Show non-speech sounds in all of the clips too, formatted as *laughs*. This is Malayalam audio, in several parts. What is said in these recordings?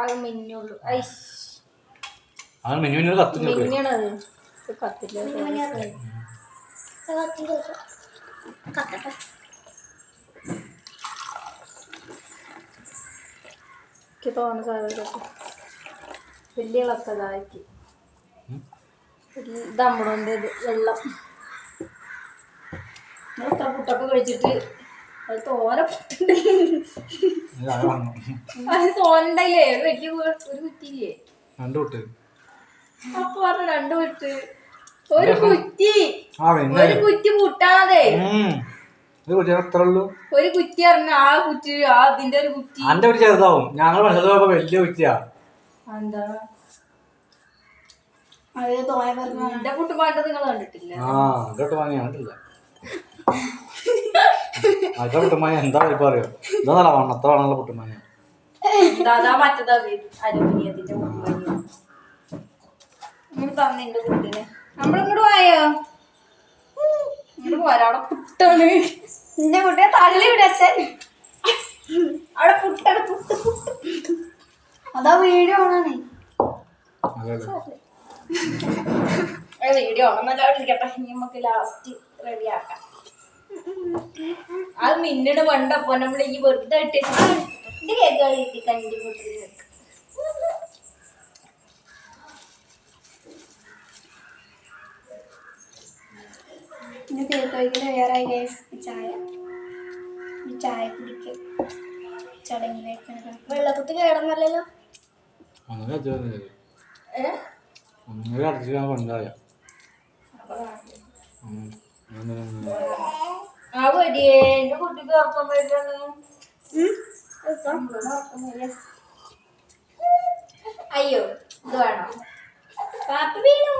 അത് മിന്നുള്ളൂ. ഐസ് അത് മിന്നു മിന്നു കത്തി നോക്ക് മിന്നണത് ഇത് കത്തില്ല. കത്തട്ടെ. എനിക്ക് തോന്നുന്ന സാധനം വലിയ കളക്കതാക്കി ദമ്മടുണ്ട് വെള്ളം. പുട്ടൊക്കെ കഴിച്ചിട്ട് അത് തോര ഒരു വലിയ ഒരു കുറ്റിയില്ലേ? രണ്ട് വിട്ട് അപ്പൊ പറഞ്ഞു രണ്ട് കുറ്റ് ഒരു കുറ്റി. ആ ഒരു കുറ്റി ഉള്ളൂ. ഒരു കുറ്റി ആ കുറ്റി അതിന്റെ ഒരു കുറ്റി. അന്റെ കുട്ടി ചെറുതാവും. ഞങ്ങൾ മനസ്സിലാക്കി പോയപ്പോ വലിയ കുറ്റിയാ. എന്താ അത് തോയ പറഞ്ഞു എന്റെ നിങ്ങൾ കണ്ടിട്ടില്ല. ആ അതോട്ട് വാങ്ങി കണ്ടില്ല അതൊക്കെ എന്താ ഇപ്പൊ അറിയോ നല്ല മറ്റേതാ അലുമിനിയത്തിന്റെ ഇങ്ങോട്ട് തന്നിന്റെ കുട്ടിനെ. നമ്മളിങ്ങോട്ട് പോയോ? ഇങ്ങോട്ട് പോരാ അവിടെ പുട്ടാണ്. എന്റെ കുട്ടിയെ തള്ളി വിടത്തെ അവിടെ പുട്ടാണ് പുട്ട് പുട്ട്. അതാ വീഡിയോ ഓണാണേ. വീഡിയോ ഇരിക്കട്ടെ. നമുക്ക് ലാസ്റ്റ് റെഡി ആക്കാം. അത് മിന്നിന് വേണ്ടപ്പോ നമ്മൾ ഈ വെറുതെ ഇട്ടിട്ട് ഇത് കേക്ക് കണ്ടുപിടി കേക്ക് വേറെ ചായ. ഈ ചായ കുടിക്കൽ ചടങ്ങിലേക്ക് വെള്ളക്കുത്തി കേടന്നല്ലോ കൊണ്ടായ ആ വടിയേ എന്റെ കുട്ടിക്ക് ഉറക്കം വരികയാണ് അയ്യോ ഇത് വേണോ? കാപ്പി വീണു.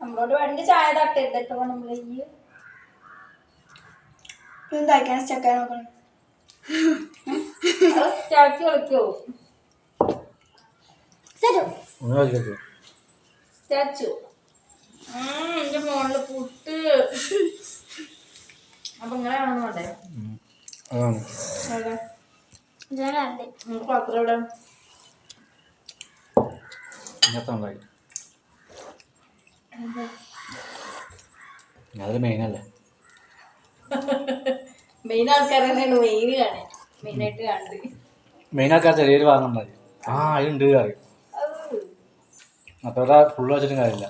നമ്മളോട് വേണ്ടി ചായ തട്ടരുതട്ടോ നമ്മൾ ഈ. എന്താക്കാൻ ചെക്കാൻ നോക്കണം. ചാക്കി കളിക്കോ? സ്റ്റാച്ചു എന്റെ മോളിൽ പുട്ട്. അപ്പൊ ഇങ്ങനെ പാത്രം ഇവിടെ മെയിൻ ആൾക്കാർ തന്നെയാണ് മെയിൻ കാണാൻ മെയിനായിട്ട് കണ്ട്. മെയിൻ ആൾക്കാർ ചെറിയൊരു ഭാഗം മതി ആ അതുണ്ട് അറിയും അപ്പൊ ഫുള്ള് വെച്ചിട്ടും കാര്യമില്ല.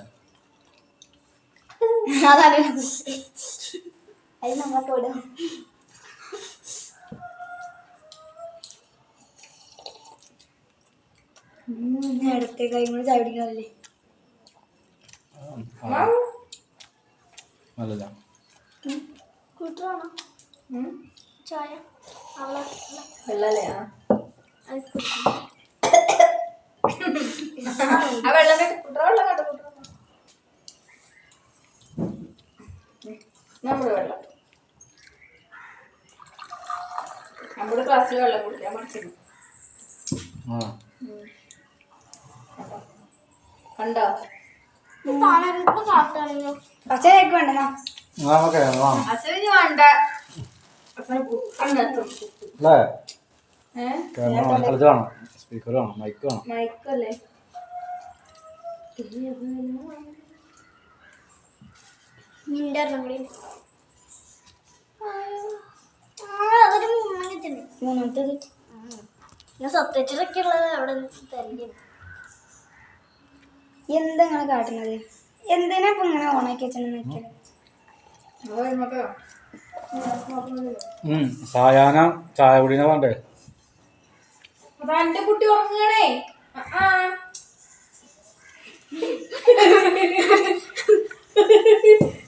അതാണ് അത് നമ്മൾക്ക് വിടും. ഇടത്തെ കൈ കൂടെ ചായ പിടിക്കാറില്ലേ നല്ലതാ. കൂട്ടുവാണോ ചായ. അവളെ വെള്ളല്ലേ? ആ. ആ വെള്ളം കേട്ട് കുട്ടറ വെള്ളം കേട്ട് നമ്മുടെ വെള്ളം. നമ്മുടെ ക്ലാസ്സിൽ വെള്ളം കുടിക്കാൻ പഠിച്ചിരുന്നു ആ. കണ്ടോ? അച്ഛന് വേണ്ട അച്ഛന് കണ്ടെത്തും അല്ലേ? ഏഹ് ക്യാമറ കളിച്ച് വേണം സ്പീക്കർ വേണം മൈക്ക് വേണം. മൈക്കല്ലേ മൂന്നാമത്തേത് ഞാൻ സത്യത്തിലൊക്കെ ഉള്ളത് അവിടെ തരണ്ടേ എന്താ ഇങ്ങനെ കാട്ടുന്നത്? എന്തിനാ ഇപ്പൊ ഇങ്ങനെ ഓണാക്കി വെച്ചാൽ സായാന സായാഹ്ന ചായ കുടീനെ വേണ്ടേ? എന്റെ കുട്ടി ഉറങ്ങണേ ആ. *laughs*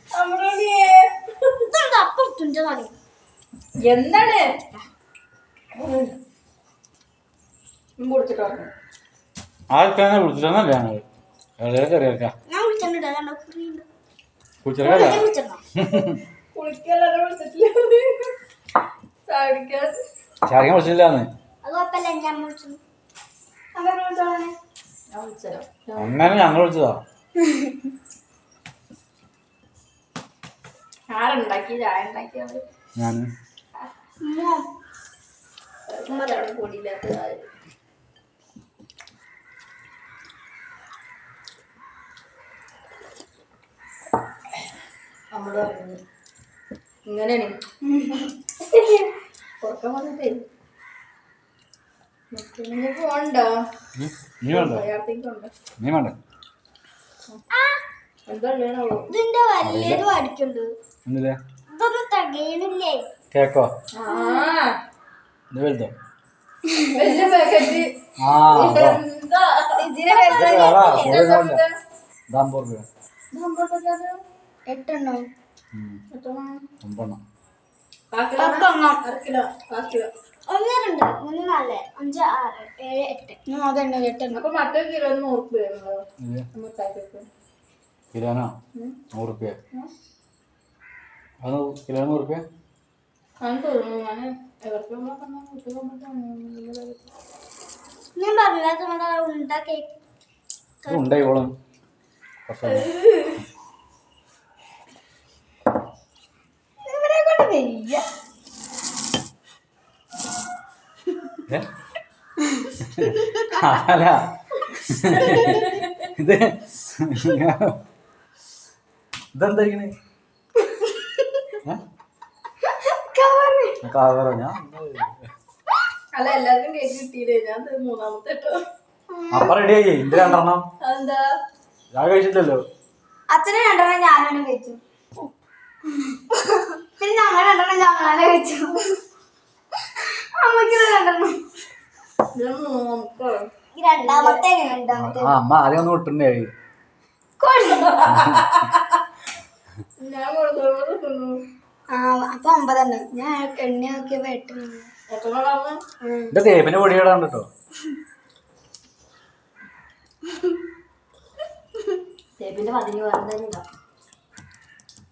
എന്താണ്? ചാരിക്കാൻ വിളിച്ചില്ലാന്ന് അങ്ങനെ ഞങ്ങൾ വിളിച്ചതാ ആരുണ്ടാക്കി ചായ ഉണ്ടാക്കിയത് ഞാൻ ഇങ്ങനെയാണ്. ഉറക്കം വന്നിട്ടേ. നീ വേണ്ട? നീ വേണ്ട? ഇതിന്റെ വലിയൊരു അടിക്കുണ്ട് എന്തില്ലേ ഇതൊന്നും തികയണില്ലേ? കേക്കോ? ആ. ഇത് വലുതോ? വലിയ പാക്കറ്റ് ആ ഇതിന് രൂപ എട്ടെണ്ണോ? ഉം. ഒമ്പതെണ്ണം അരക്കിലോ കാൽ കിലോ. ഒന്ന് രണ്ട് മൂന്ന് നാല്. അഞ്ച് ആറ് ഏഴ് എട്ട്. അതെണ്ണ എട്ടെണ്ണ. അപ്പൊ മറ്റേ കിലോ നൂറ് രൂപ കിലോനോ നൂറ് റുപ്യ അത് കിലോ നൂറ് റുപ്യ ഞാൻ നമ്മുടെ ഉണ്ട കേക്ക്? ഉണ്ടായിക്കോളും? അല്ല ഇത് കാവറ. ഞാൻ അല്ല എല്ലാവർക്കും കേക്ക് കിട്ടിയില്ലേ? ഞാൻ മൂന്നാമത്തെ രണ്ടെണ്ണം? അച്ഛനെ രണ്ടെണ്ണം ഞാനും കഴിച്ചു. പിന്നെ ഞങ്ങൾ രണ്ടെണ്ണം ഞങ്ങളെ കഴിച്ചു. അമ്മയ്ക്ക് രണ്ടെണ്ണം. ഇത് മൂന്നാമത്തെ ഈ രണ്ടാമത്തെ രണ്ടാമത്തെ ആ അമ്മ ആദ്യം ഒന്ന് വിട്ടുണ്ടായി. ഞാൻ ആ അപ്പൊ ഒമ്പതെണ്ണം. ഞാൻ എണ്ണ നോക്കിയപ്പോ എട്ടെണ്ണം തേപ്പിന്റെ പൊടിയിടാണ് കേട്ടോ തേപ്പിന്റെ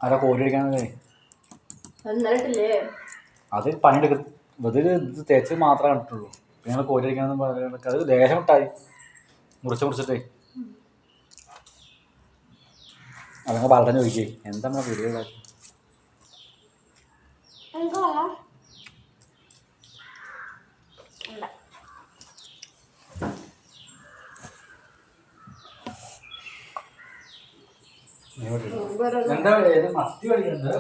ആരാ എന്നിട്ടില്ലേ അത് പണിയെടുക്ക ഇതിൽ ഇത് തേച്ച് മാത്രമേ കണ്ടിട്ടുള്ളൂ പിന്നെ ഞങ്ങൾ കോരി അടിക്കാന്ന് പറയുന്നത് അത് ലേശം ഇട്ടായി. മുറിച്ച് മുറിച്ചിട്ടേ. അതങ്ങ് വളരെ ചോദിക്കേ എന്താണ് വീഡിയോ ഉണ്ടാക്കി എന്താ മത്തി പഠിക്കുന്നത്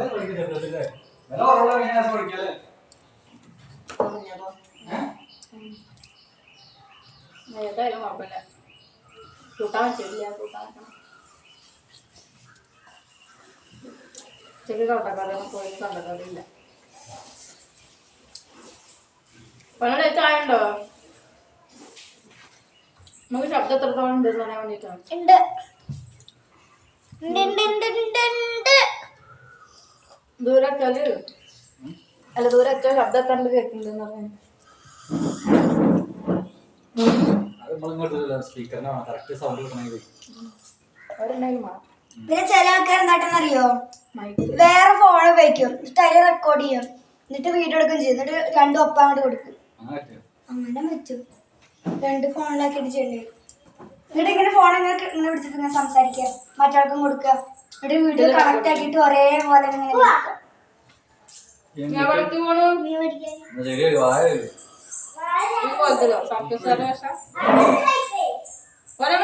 ഏതായാലും കുഴപ്പമില്ല. കൂട്ടാൻ വെച്ചില്ല കൂട്ടാൻ വെക്കണം ഉച്ചയ്ക്ക് കണ്ടക്കറി പോയി കണ്ടക്കറി ഇല്ല പണി ചായ ഉണ്ടോ നമുക്ക് ശബ്ദം എത്രത്തോളം ഉണ്ട് എന്ന് പറയാൻ വേണ്ടിട്ടാണ്. ഉണ്ട്. ദൂരെ വെച്ചാൽ അല്ല? ദൂരെ വെച്ചാൽ ശബ്ദം എത്താണ്ട് കേൾക്കുന്നുണ്ടെന്ന് പറയാൻ സ്പീക്കറിനാണ് കറക്റ്റ് സൗണ്ട് കിട്ടണമെങ്കിൽ അവരുണ്ടെങ്കിൽ പിന്നെ ചില ആൾക്കാർ എന്താട്ടെന്നറിയോ? വേറെ ഫോൺ ഉപയോഗിക്കും. എന്നിട്ട് അതിൽ റെക്കോർഡ് ചെയ്യും. എന്നിട്ട് വീഡിയോ എടുക്കുകയും ചെയ്യും. എന്നിട്ട് രണ്ടും ഒപ്പ അങ്ങോട്ട് കൊടുക്കും. അങ്ങനെ പറ്റും. രണ്ട് ഫോണിലാക്കിയിട്ട് ചെയ്യണ്ടേ? എന്നിട്ട് ഇങ്ങനെ ഫോൺ ഇങ്ങനെ ഇങ്ങനെ പിടിച്ചിട്ട് ഇങ്ങനെ സംസാരിക്കുക. മറ്റാൾക്കും കൊടുക്കുക. എന്നിട്ട് വീഡിയോ കണക്ട് ആക്കിയിട്ട് ഒരേപോലെ ഇങ്ങനെ. ഞാൻ പഠിച്ചു പോണു നീ പഠിക്കാൻ എന്നാ ശരി വായ ഈ പോലത്തല്ലോ സംസ്കാര ഭാഷ ഒരേ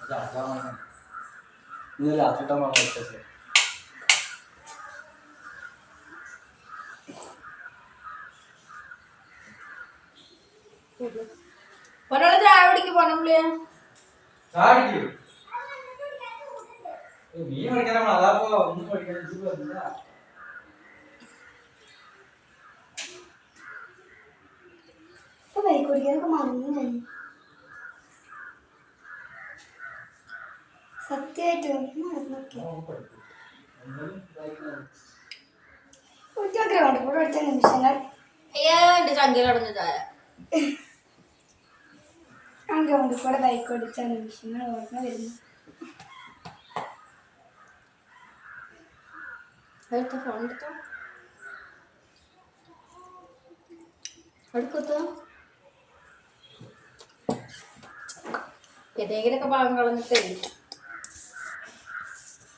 വ്യത്യാസം ഒരാൾ ചായ പിടിക്ക് ഒന്നും പഠിക്കാൻ ബൈക്ക് ഓടിക്കാനൊക്കെ മറന്നു ഞാൻ സത്യമായിട്ടും മറന്നൊക്കെ പഠിച്ച നിമിഷങ്ങൾ. ആ ഗ്രൗണ്ടിൽ കൂടെ ബൈക്ക് ഓടിച്ച നിമിഷങ്ങൾ ഓർമ്മ വരുന്നു. എടുത്തോ ഫോൺ എടുത്തോ എടുക്കത്തോ ഏതെങ്കിലുമൊക്കെ ഭാഗം കളഞ്ഞിട്ടേ